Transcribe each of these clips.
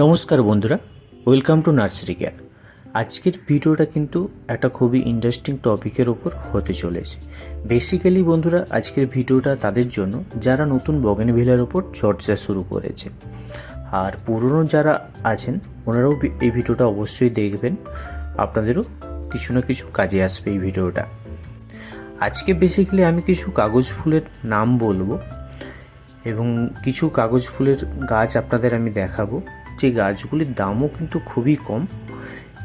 নমস্কার বন্ধুরা welcome to nursery care আজকের ভিডিওটা কিন্তু একটা খুবই ইন্টারেস্টিং টপিকের ওপর হতে চলেছে। বেসিক্যালি বন্ধুরা, আজকের ভিডিওটা তাদের জন্য যারা নতুন বগেনভিলার ওপর চর্চা শুরু করেছে। আর পুরনো যারা আছেন, ওনারাও এই ভিডিওটা অবশ্যই দেখবেন। আপনাদেরও কিছু না কিছু কাজে আসবে এই ভিডিওটা। আজকে বেসিক্যালি আমি কিছু কাগজ ফুলের নাম বলব এবং কিছু কাগজ ফুলের গাছ আপনাদের আমি দেখাবো। যে গাছগুলির দামও কিন্তু খুবই কম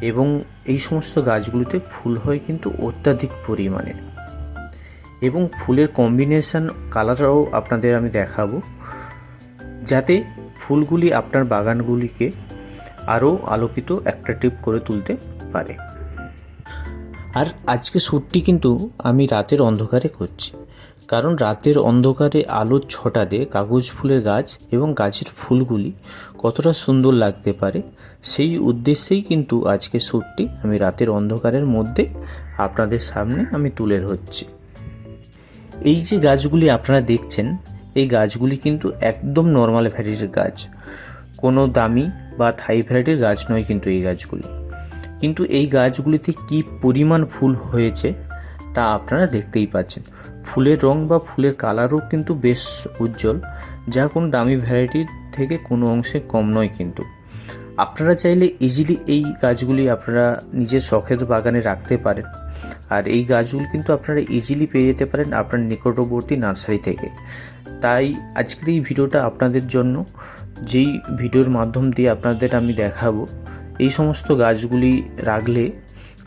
এবং এই সমস্ত গাছগুলিতে ফুল হয় কিন্তু অত্যাধিক পরিমাণে। এবং ফুলের কম্বিনেশন কালারটাও আপনাদের আমি দেখাবো। যাতে ফুলগুলি আপনার বাগানগুলিকে আরও আলোকিত অ্যাট্রাকটিভ করে তুলতে পারে। আর আজকে শ্যুটটি কিন্তু আমি রাতের অন্ধকারে করছি। কারণ রাতের অন্ধকারে আলোর ছটাতে কাগজ ফুলের গাছ এবং গাছের ফুলগুলি কতটা সুন্দর লাগতে পারে, সেই উদ্দেশ্যেই কিন্তু আজকে শ্যুটটি আমি রাতের অন্ধকারের মধ্যে আপনাদের সামনে আমি তুলে ধরছি। এই যে গাছগুলি আপনারা দেখছেন, এই গাছগুলি কিন্তু একদম নর্মাল ভ্যারাইটির গাছ। কোনো দামি বা থাই ভ্যারাইটির গাছ নয় কিন্তু এই গাছগুলি। কিন্তু এই গাছগুলিতে কি পরিমাণ ফুল হয়েছে তা আপনারা দেখতেই পাচ্ছেন। ফুলের রং বা ফুলের কালারও কিন্তু বেশ উজ্জ্বল, যা কোনো দামি ভ্যারাইটির থেকে কোনো অংশে কম নয় কিন্তু। আপনারা চাইলে ইজিলি এই গাছগুলি আপনারা নিজের শখের বাগানে রাখতে পারেন। আর এই গাছগুলি কিন্তু আপনারা ইজিলি পেয়ে যেতে পারেন আপনার নিকটবর্তী নার্সারি থেকে। তাই আজকের এই ভিডিওটা আপনাদের জন্য, যেই ভিডিওর মাধ্যম দিয়ে আপনাদের আমি দেখাবো এই সমস্ত গাছগুলি রাখলে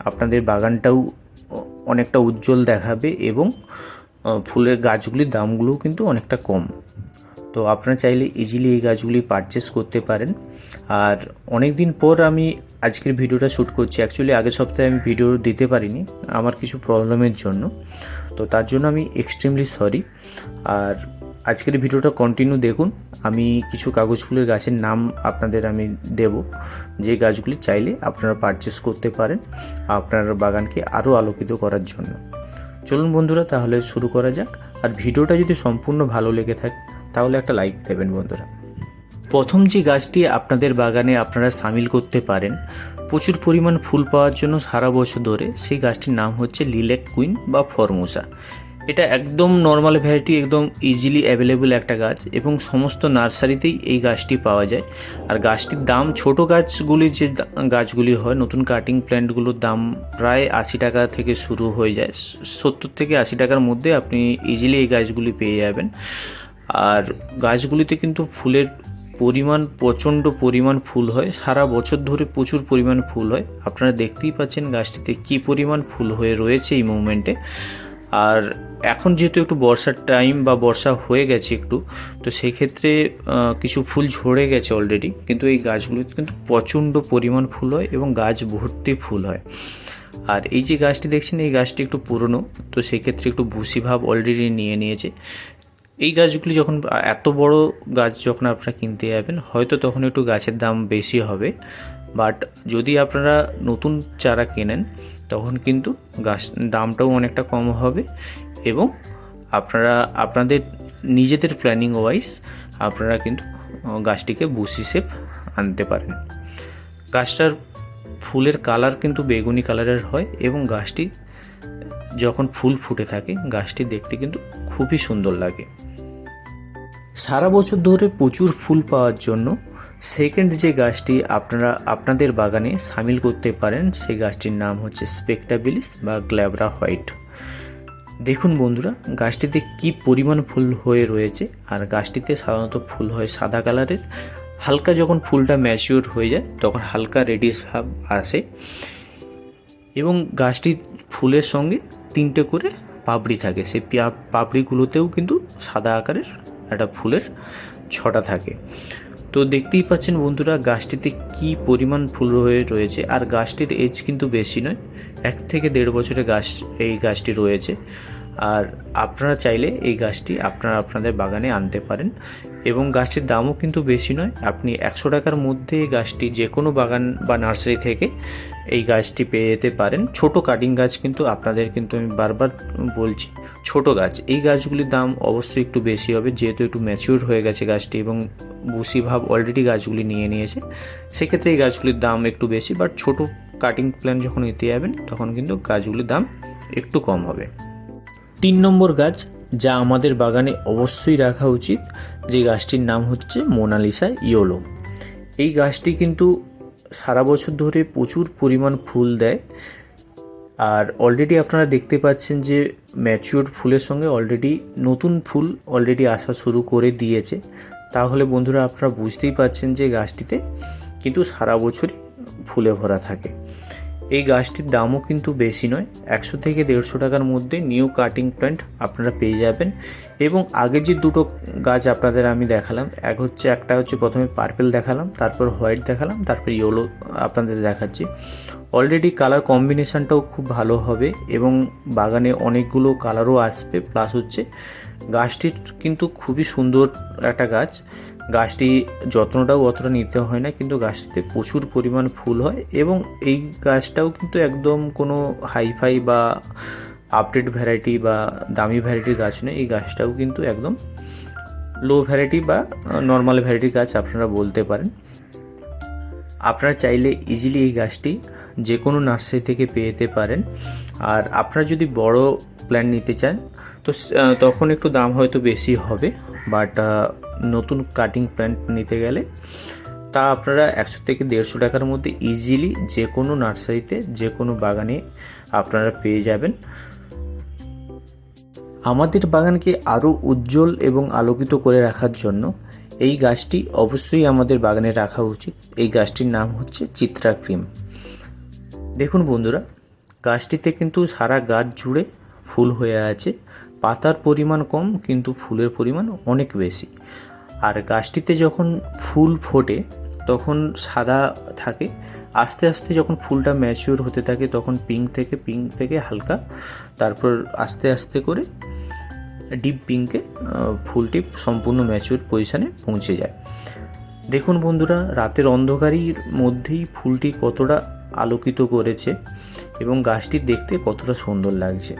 আপনাদের বাগানটাও অনেকটা উজ্জ্বল দেখাবে এবং ফুলের গাছগুলির দামগুলোও কিন্তু অনেকটা কম। তো আপনারা চাইলে ইজিলি এই গাছগুলি পারচেস করতে পারেন। আর অনেক দিন পর আমি আজকের ভিডিওটা শ্যুট করছি। অ্যাকচুয়ালি আগের সপ্তাহে আমি ভিডিও দিতে পারিনি, আমার কিছু প্রবলেমের জন্য। তো তার জন্য আমি এক্সট্রিমলি সরি আর আজকের ভিডিওটা কন্টিনিউ দেখুন। আমি কিছু কাগজ ফুলের গাছের নাম আপনাদের আমি দেব। যে গাছগুলি চাইলে আপনারা পারচেস করতে পারেন আপনার বাগানকে আরও আলোকিত করার জন্য। চলুন বন্ধুরা, তাহলে শুরু করা যাক। আর ভিডিওটা যদি সম্পূর্ণ ভালো লেগে থাকে, তাহলে একটা লাইক দেবেন বন্ধুরা। প্রথম যে গাছটি আপনাদের বাগানে আপনারা সামিল করতে পারেন, প্রচুর পরিমাণ ফুল পাওয়ার জন্য সারা বছর ধরে সেই গাছটির নাম হচ্ছে লিলেক কুইন বা ফরমোসা। এটা একদম নর্মাল ভ্যারাইটি একদম ইজিলি অ্যাভেলেবল একটা গাছ এবং সমস্ত নার্সারিতেই এই গাছটি পাওয়া যায়। আর গাছটির দাম, ছোট গাছগুলি যে গাছগুলি হয়, নতুন কাটিং প্ল্যান্টগুলোর দাম প্রায় আশি টাকা থেকে শুরু হয়ে যায়। সত্তর থেকে আশি টাকার মধ্যে আপনি ইজিলি এই গাছগুলি পেয়ে যাবেন। আর গাছগুলিতে কিন্তু ফুলের পরিমাণ, প্রচণ্ড পরিমাণ ফুল হয়। সারা বছর ধরে প্রচুর পরিমাণ ফুল হয়। আপনারা দেখতেই পাচ্ছেন গাছটিতে কী পরিমাণ ফুল হয়ে রয়েছে এই মুভমেন্টে আর এখন যেহেতু একটু বর্ষার টাইম বা বর্ষা হয়ে গেছে একটু, তো সেই ক্ষেত্রে কিছু ফুল ঝরে গেছে অলরেডি কিন্তু এই গাছগুলিতে কিন্তু প্রচণ্ড পরিমাণ ফুল হয় এবং গাছ ভর্তি ফুল হয়। আর এই যে গাছটি দেখছেন, এই গাছটি একটু পুরনো, তো সেক্ষেত্রে একটু ভুসি ভাব অলরেডি নিয়ে নিয়েছে। এই গাছগুলি যখন, এত বড় গাছ যখন আপনারা কিনতে যাবেন, হয়তো তখন একটু গাছের দাম বেশি হবে। বাট যদি আপনারা নতুন চারা কেনেন, তখন কিন্তু গাছ দামটাও অনেকটা কম হবে এবং আপনারা, আপনাদের নিজেদের প্ল্যানিং ওয়াইজ আপনারা কিন্তু গাছটিকে বুসি শেপ আনতে পারেন। গাছটার ফুলের কালার কিন্তু বেগুনি কালারের হয় এবং গাছটি, যখন ফুল ফুটে থাকে, গাছটি দেখতে কিন্তু খুবই সুন্দর লাগে। সারা বছর ধরে প্রচুর ফুল পাওয়ার জন্য সেকেন্ড যে গাছটি আপনারা, আপনাদের বাগানে সামিল করতে পারেন, সেই গাছটির নাম হচ্ছে স্পেকটাবিলিস বা গ্ল্যাবরা হোয়াইট দেখুন বন্ধুরা, গাছটিতে কি পরিমাণ ফুল হয়ে রয়েছে, আর গাছটিতে সাধারণত ফুল হয় সাদা কালারের। হালকা যখন ফুলটা ম্যাচিওর হয়ে যায়, তখন হালকা রেডিশ ভাব আসে। এবং গাছটি ফুলের সঙ্গে তিনটে করে পাপড়ি থাকে। সেই পাপড়িগুলোতেও কিন্তু সাদা আকারের একটা ফুলের ছটা থাকে। তো দেখতেই পাচ্ছেন বন্ধুরা, গাছটিতে কি পরিমাণ ফুল হয়ে রয়েছে। আর গাছটির এজ কিন্তু বেশি নয়, এক থেকে দেড় বছরের গাছ এই গাছটি রয়েছে। আর আপনারা চাইলে এই গাছটি আপনারা আপনাদের বাগানে আনতে পারেন। এবং গাছটির দামও কিন্তু বেশি নয়, আপনি একশো টাকার মধ্যে এই গাছটি যে কোনো বাগান বা নার্সারি থেকে এই গাছটি পেয়ে যেতে পারেন। ছোট কাটিং গাছ কিন্তু আপনাদের কিন্তু আমি বারবার বলছি, ছোট গাছ। এই গাছগুলির দাম অবশ্যই একটু বেশি হবে, যেহেতু একটু ম্যাচিউর হয়ে গেছে গাছটি এবং বুসি ভাব অলরেডি গাছগুলি নিয়ে নিয়েছে। সেক্ষেত্রে এই গাছগুলির দাম একটু বেশি বাট ছোট কাটিং প্ল্যান যখন নিতে যাবেন, তখন কিন্তু গাছগুলির দাম একটু কম হবে। তিন নম্বর গাছ যা আমাদের বাগানে অবশ্যই রাখা উচিত, যে গাছটির নাম হচ্ছে মোনালিসা ইয়োলো। এই গাছটি কিন্তু সারা বছর ধরে প্রচুর পরিমাণ ফুল দেয়। আর অলরেডি আপনারা দেখতে পাচ্ছেন যে ম্যাচিওর ফুলের সঙ্গে অলরেডি নতুন ফুল অলরেডি আসা শুরু করে দিয়েছে। তাহলে বন্ধুরা আপনারা বুঝতেই পাচ্ছেন যে গাছটিতে কিন্তু সারা বছরই ফুলে ভরা থাকে। এই গাছটির দামও কিন্তু বেশি নয়, একশো থেকে দেড়শো টাকার মধ্যে নিউ কাটিং প্ল্যান্ট আপনারা পেয়ে যাবেন। এবং আগে যে দুটো গাছ আপনাদের আমি দেখালাম, এক হচ্ছে একটা হচ্ছে প্রথমে পার্পেল দেখালাম, তারপর হোয়াইট দেখালাম, তারপর ইয়েলো আপনাদের দেখাচ্ছি। অলরেডি কালার কম্বিনেশানটাও খুব ভালো হবে এবং বাগানে অনেকগুলো কালারও আসবে প্লাস হচ্ছে গাছটির কিন্তু খুবই সুন্দর একটা গাছ। গাছটি যত্নটাও অতটা নিতে হয় না, কিন্তু গাছটিতে প্রচুর পরিমাণ ফুল হয় এবং এই গাছটাও কিন্তু একদম কোনো হাইফাই বা আপডেট ভ্যারাইটি বা দামি ভ্যারাইটির গাছ নয়। এই গাছটাও কিন্তু একদম লো ভ্যারাইটি বা নর্মাল ভ্যারাইটির গাছ আপনারা বলতে পারেন। আপনারা চাইলে ইজিলি এই গাছটি যে কোনো নার্সারি থেকে পেয়ে যেতে পারেন। আর আপনারা যদি বড় প্ল্যান নিতে চান, তো তখন একটু দাম হয়তো বেশি হবে বাট নতুন কাটিং প্ল্যান্ট নিতে গেলে, তা আপনারা একশো থেকে দেড়শো টাকার মধ্যে ইজিলি যে কোনো নার্সারিতে যে কোনো বাগানে আপনারা পেয়ে যাবেন। আমাদের বাগানকে আরও উজ্জ্বল এবং আলোকিত করে রাখার জন্য এই গাছটি অবশ্যই আমাদের বাগানে রাখা উচিত। এই গাছটির নাম হচ্ছে চিত্রা ক্রিম। দেখুন বন্ধুরা, গাছটিতে কিন্তু সারা গাছ জুড়ে ফুল হয়ে আছে। পাতার পরিমাণ কম, কিন্তু ফুলের পরিমাণ অনেক বেশি। আর গাছটিতে যখন ফুল ফোটে, তখন সাদা থাকে। আস্তে আস্তে যখন ফুলটা ম্যাচিওর হতে থাকে, তখন পিঙ্ক থেকে পিঙ্ক থেকে হালকা, তারপর আস্তে আস্তে করে ডিপ পিঙ্কে ফুলটি সম্পূর্ণ ম্যাচিওর পজিশনে পৌঁছে যায়। দেখুন বন্ধুরা, রাতের অন্ধকারের মধ্যেই ফুলটি কতটা আলোকিত করেছে এবং গাছটি দেখতে কতটা সুন্দর লাগছে।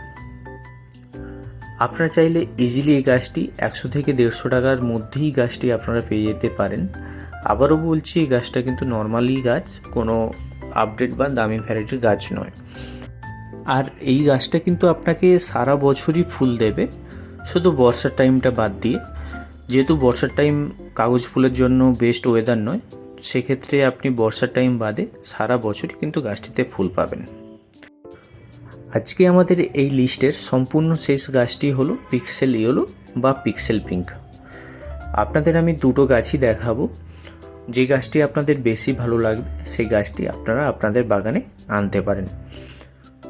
আপনারা চাইলে ইজিলি এই গাছটি একশো থেকে দেড়শো টাকার মধ্যেই গাছটি আপনারা পেয়ে যেতে পারেন। আবারও বলছি, এই গাছটা কিন্তু নর্মালি গাছ, কোনো আপডেট বা দামি ভ্যারাইটির গাছ নয়। আর এই গাছটা কিন্তু আপনাকে সারা বছরই ফুল দেবে। শুধু বর্ষার টাইমটা বাদ দিয়ে। যেহেতু বর্ষার টাইম কাগজ ফুলের জন্য বেস্ট ওয়েদার নয়, সেক্ষেত্রে আপনি বর্ষার টাইম বাদে সারা বছরই কিন্তু গাছটিতে ফুল পাবেন। আজকে আমাদের এই লিস্টের সম্পূর্ণ শেষ গাছটি হলো পিক্সেল ইয়েলো বা পিক্সেল পিঙ্ক। আপনাদের আমি দুটো গাছই দেখাবো। যে গাছটি আপনাদের বেশি ভালো লাগবে, সেই গাছটি আপনারা আপনাদের বাগানে আনতে পারেন।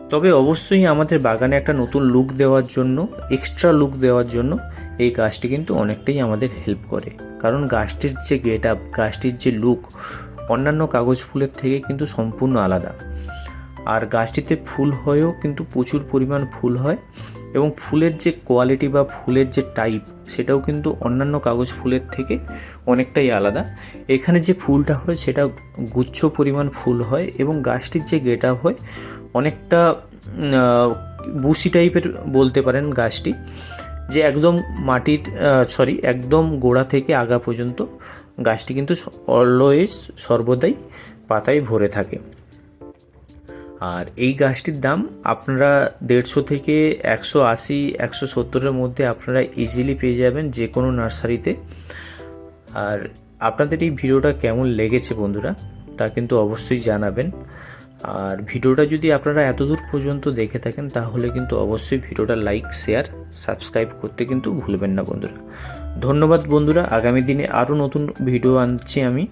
তবে অবশ্যই আমাদের বাগানে একটা নতুন লুক দেওয়ার জন্য এক্সট্রা লুক দেওয়ার জন্য এই গাছটি কিন্তু অনেকটাই আমাদের হেল্প করে। কারণ গাছটির যে গেট আপ গাছটির যে লুক অন্যান্য কাগজ ফুলের থেকে কিন্তু সম্পূর্ণ আলাদা। আর গাছটিতে ফুল হয়েও কিন্তু প্রচুর পরিমাণ ফুল হয় এবং ফুলের যে কোয়ালিটি বা ফুলের যে টাইপ সেটাও কিন্তু অন্যান্য কাগজ ফুলের থেকে অনেকটাই আলাদা। এখানে যে ফুলটা হয় সেটা গুচ্ছ পরিমাণ ফুল হয় এবং গাছটির যে গেট আপ হয় অনেকটা বুসি টাইপের বলতে পারেন গাছটি, যে একদম মাটির সরি একদম গোড়া থেকে আগা পর্যন্ত গাছটি কিন্তু অলওয়েজ সর্বদাই পাতায় ভরে থাকে। আর এই গাছটির দাম আপনারা দেড়শো থেকে একশো আশি, একশো সত্তরের মধ্যে আপনারা ইজিলি পেয়ে যাবেন যে কোনো নার্সারিতে। আর আপনাদের এই ভিডিওটা কেমন লেগেছে বন্ধুরা, তা কিন্তু অবশ্যই জানাবেন। আর ভিডিওটা যদি আপনারা এতদূর পর্যন্ত দেখে থাকেন, তাহলে কিন্তু অবশ্যই ভিডিওটা লাইক, শেয়ার, সাবস্ক্রাইব করতে কিন্তু ভুলবেন না বন্ধুরা। ধন্যবাদ বন্ধুরা, আগামী দিনে আরও নতুন ভিডিও আনছি আমি।